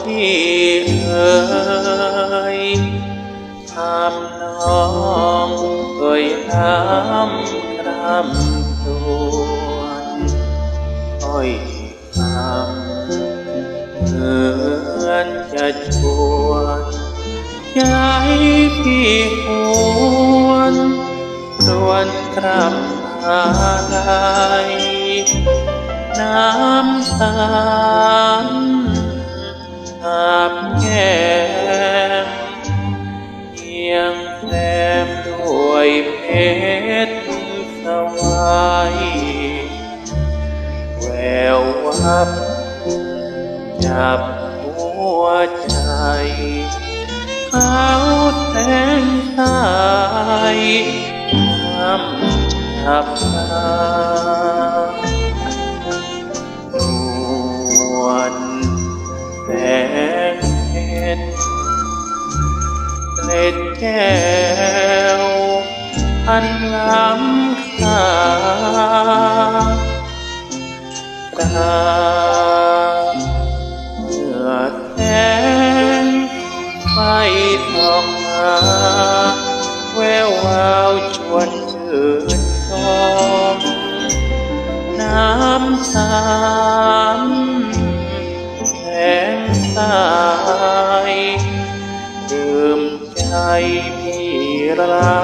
พี่เอ๋ยทำน้องก็ย้ำคำตัวนอ้อยฟังเหมือนจะชวนย้ายพี่หวนชวนกลับหาไทยน้ำตา ววับจับหัวใจเขาแทงตายน้ำจับตานวลแสงเพชรเล็ดแก้วอันล้ำค่า ตาเมื่อแสงไฟส่องมาแวววาวชวนชื่นชมน้ำตาลแสงสายดื่มใจพี่ร้า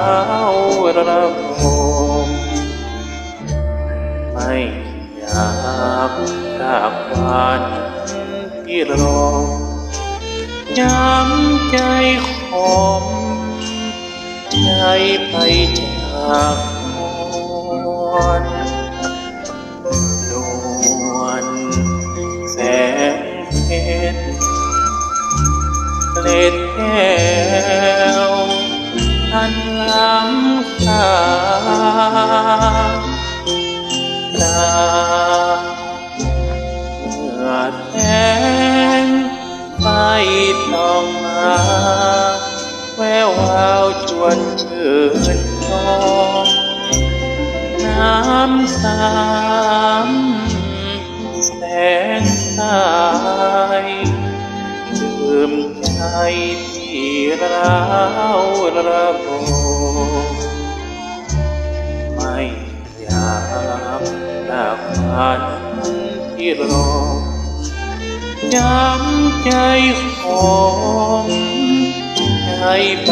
วระบมไม่อยาก จากบ้านที่รอย้ำใจขมใจไปจากคนนวลแสงเพชรเล็ดแก้วอันล้ำ ส่องมาแวววาวชวนชื่นชมน้ำตามแสงสายดื่มใจที่ร้าวระบมไม่อยากจากบ้านที่รอ ย้ำใจของใจไ